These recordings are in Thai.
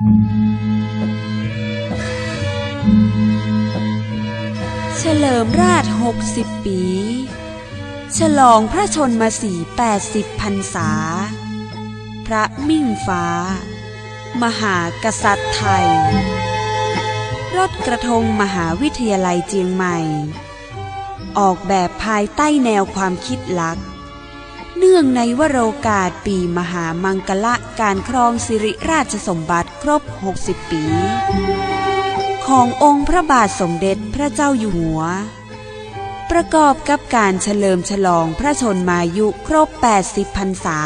เฉลิมราชหกสิบปี ฉลองพระชนมาสีแปดสิบพรรษา พระมิ่งฟ้า มหากษัตริย์ไทย รถกระทงมหาวิทยาลัยเจียงใหม่ ออกแบบภายใต้แนวความคิดหลัก เนื่องในวโรกาสปีมหามังกละการครองสิริราชสมบัติครบ 60 ปี ขององค์พระบาทสมเด็จพระเจ้าอยู่หัว ประกอบกับการเฉลิมฉลองพระชนมายุครบ 80 พรรษา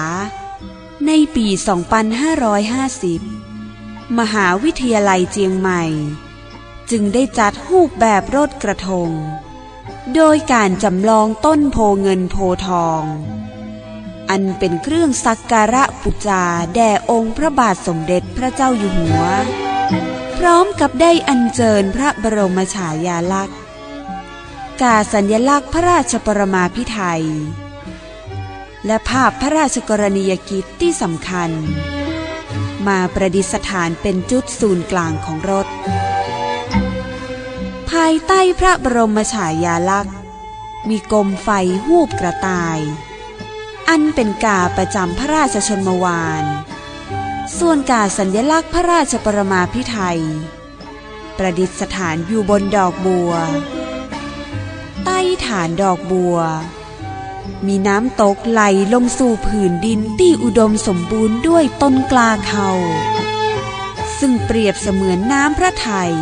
ในปี 2550 มหาวิทยาลัยเจียงใหม่ จึงได้จัดรูปแบบรถกระทง โดยการจำลองต้นโพเงินโพทอง อันเป็นเครื่องสักการะปุจาแด่องค์พระบาทสมเด็จพระเจ้าอยู่หัว พร้อมกับได้อัญเชิญพระบรมฉายาลักษณ์ กาสัญลักษณ์พระราชปรมาภิไธยและภาพพระราชกรณียกิจที่สำคัญ มาประดิษฐานเป็นจุดศูนย์กลางของรถ ภายใต้พระบรมฉายาลักษณ์ มีกรมไฟหูบกระต่าย อันเป็นกาประจำพระราชชนมวาน ส่วนกาสัญลักษณ์พระราชปรมาภิไธยประดิษฐานอยู่บนดอกบัว ใต้ฐานดอกบัว มีน้ำตกไหลลงสู่ผืนดินที่อุดมสมบูรณ์ด้วยต้นกลาเขา ซึ่งเปรียบเสมือนน้ำพระไทย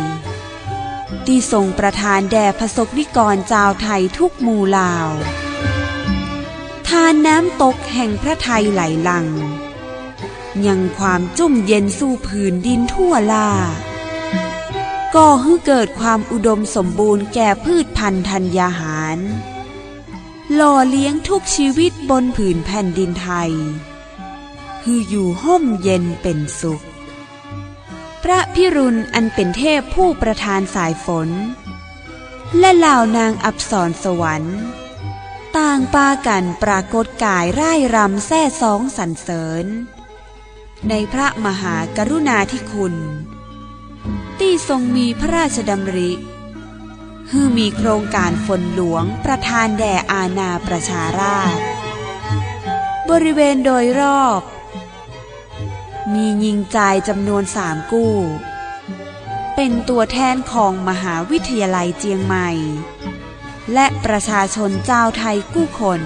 ที่ทรงประทานแด่พระสกนิกรเจ้าวไทยทุกหมู่เหล่าานน้ำตกแห่งพระไทยไหลหลัง ยังความจุ่มเย็นสู่ผืนดินทั่วลาก่อให้เกิดความอุดมสมบูรณ์แก่พืชพันธุ์ธัญญาหาร หล่อเลี้ยงทุกชีวิตบนผืนแผ่นดินไทย คืออยู่ห่มเย็นเป็นสุข พระพิรุณอันเป็นเทพผู้ประทานสายฝน และเหล่านางอับสรสวรรค์ ต่างปากันปรากฏกายร่ายรำแซ่สองสรรเสริญ ในพระมหากรุณาธิคุณ ที่ทรงมีพระราชดำริฮือมีโครงการฝนหลวงประทานแด่อาณาประชาราช บริเวณโดยรอบ มียิงจายจำนวนสามกู้ เป็นตัวแทนของมหาวิทยาลัยเจียงใหม่ และประชาชนเจ้าไทยกู้คน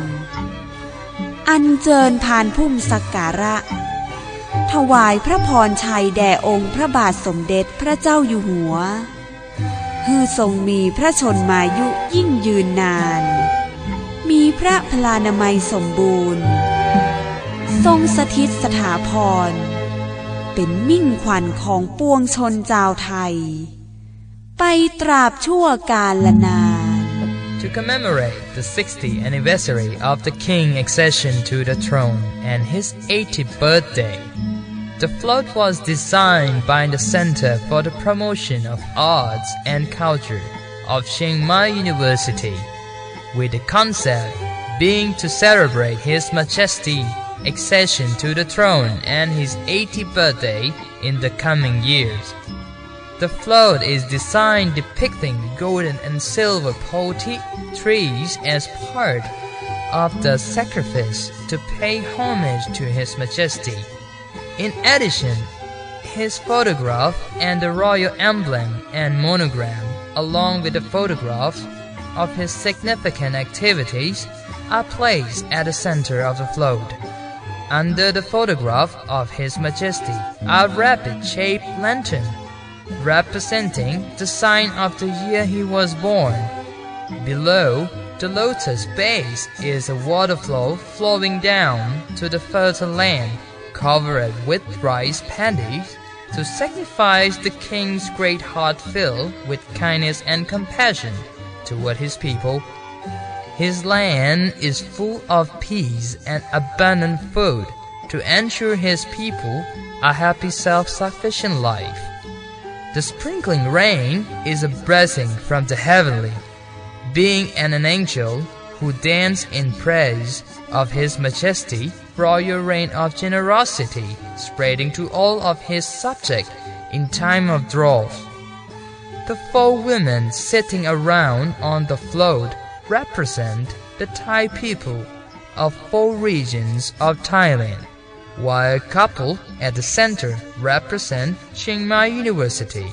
อันเจิญผ่านพุ่มสักการะ ถวายพระพรชัยแด่องค์พระบาทสมเด็จพระเจ้าอยู่หัวคือทรงมีพระชนมายุยิ่งยืนนาน มีพระพลานามัยสมบูรณ์ ทรงสถิตสถาพร เป็นมิ่งขวัญของปวงชนเจ้าวไทย ไปตราบชั่วกาลนา To commemorate the 60th anniversary of the king's accession to the throne and his 80th birthday, the float was designed by the Center for the Promotion of Arts and Culture of Chiang Mai University, with the concept being to celebrate His Majesty's accession to the throne and his 80th birthday in the coming years. The float is designed depicting golden and silver poeti trees as part of the sacrifice to pay homage to His Majesty. In addition, his photograph and the royal emblem and monogram, along with the photographs of his significant activities, are placed at the center of the float. Under the photograph of His Majesty a rapid-shaped lantern representing the sign of the year he was born. Below the lotus base is a water flow flowing down to the fertile land covered with rice paddies to signify the king's great heart filled with kindness and compassion toward his people. His land is full of peace and abundant food to ensure his people a happy self-sufficient life. The sprinkling rain is a blessing from the heavenly, being an angel who dance in praise of His Majesty, royal reign of generosity, spreading to all of His subjects in time of drought. The four women sitting around on the float represent the Thai people of four regions of Thailand, while a couple at the center represent Chiang Mai University,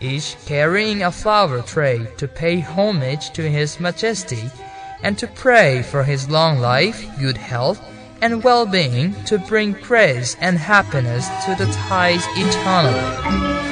each carrying a flower tray to pay homage to His Majesty and to pray for his long life, good health, and well-being to bring praise and happiness to the Thais eternally.